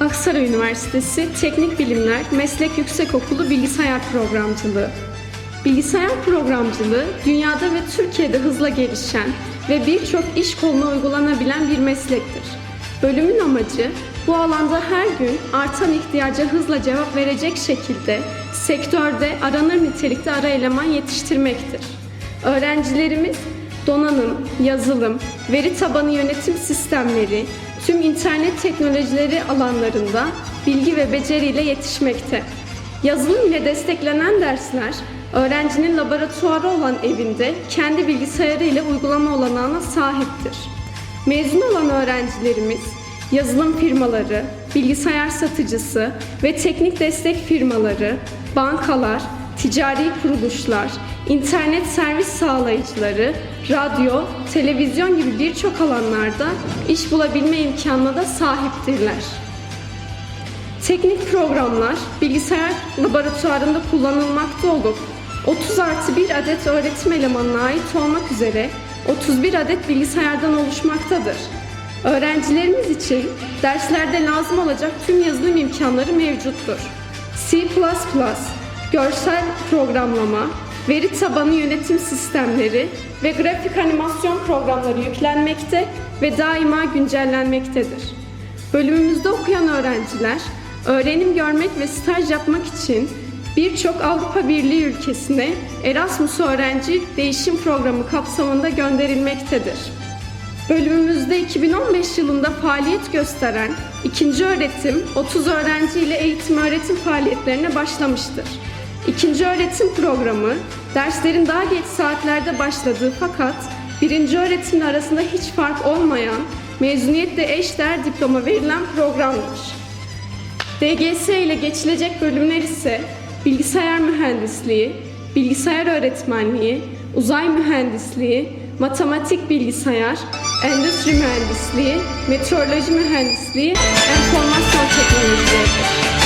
Aksaray Üniversitesi Teknik Bilimler Meslek Yüksekokulu Bilgisayar Programcılığı. Bilgisayar programcılığı dünyada ve Türkiye'de hızla gelişen ve birçok iş koluna uygulanabilen bir meslektir. Bölümün amacı bu alanda her gün artan ihtiyaca hızla cevap verecek şekilde sektörde aranır nitelikte ara eleman yetiştirmektir. Öğrencilerimiz donanım, yazılım, veri tabanı yönetim sistemleri, tüm internet teknolojileri alanlarında bilgi ve beceriyle yetişmekte. Yazılım ile desteklenen dersler, öğrencinin laboratuvarı olan evinde kendi bilgisayarı ile uygulama olanağına sahiptir. Mezun olan öğrencilerimiz yazılım firmaları, bilgisayar satıcısı ve teknik destek firmaları, bankalar, ticari kuruluşlar, internet servis sağlayıcıları, radyo, televizyon gibi birçok alanlarda iş bulabilme imkanına da sahiptirler. Teknik programlar bilgisayar laboratuvarında kullanılmakta olup 30 artı 1 adet öğretim elemanına ait olmak üzere 31 adet bilgisayardan oluşmaktadır. Öğrencilerimiz için derslerde lazım olacak tüm yazılım imkanları mevcuttur. C++, görsel programlama, veri tabanı yönetim sistemleri ve grafik animasyon programları yüklenmekte ve daima güncellenmektedir. Bölümümüzde okuyan öğrenciler öğrenim görmek ve staj yapmak için birçok Avrupa Birliği ülkesine Erasmus öğrenci değişim programı kapsamında gönderilmektedir. Bölümümüzde 2015 yılında faaliyet gösteren ikinci öğretim 30 öğrenci ile eğitim öğretim faaliyetlerine başlamıştır. İkinci öğretim programı derslerin daha geç saatlerde başladığı fakat birinci öğretimle arasında hiç fark olmayan mezuniyetle eşdeğer diploma verilen programdır. DGS ile geçilecek bölümler ise bilgisayar mühendisliği, bilgisayar öğretmenliği, uzay mühendisliği, matematik bilgisayar, endüstri mühendisliği, meteoroloji mühendisliği, enformasyon teknolojileridir.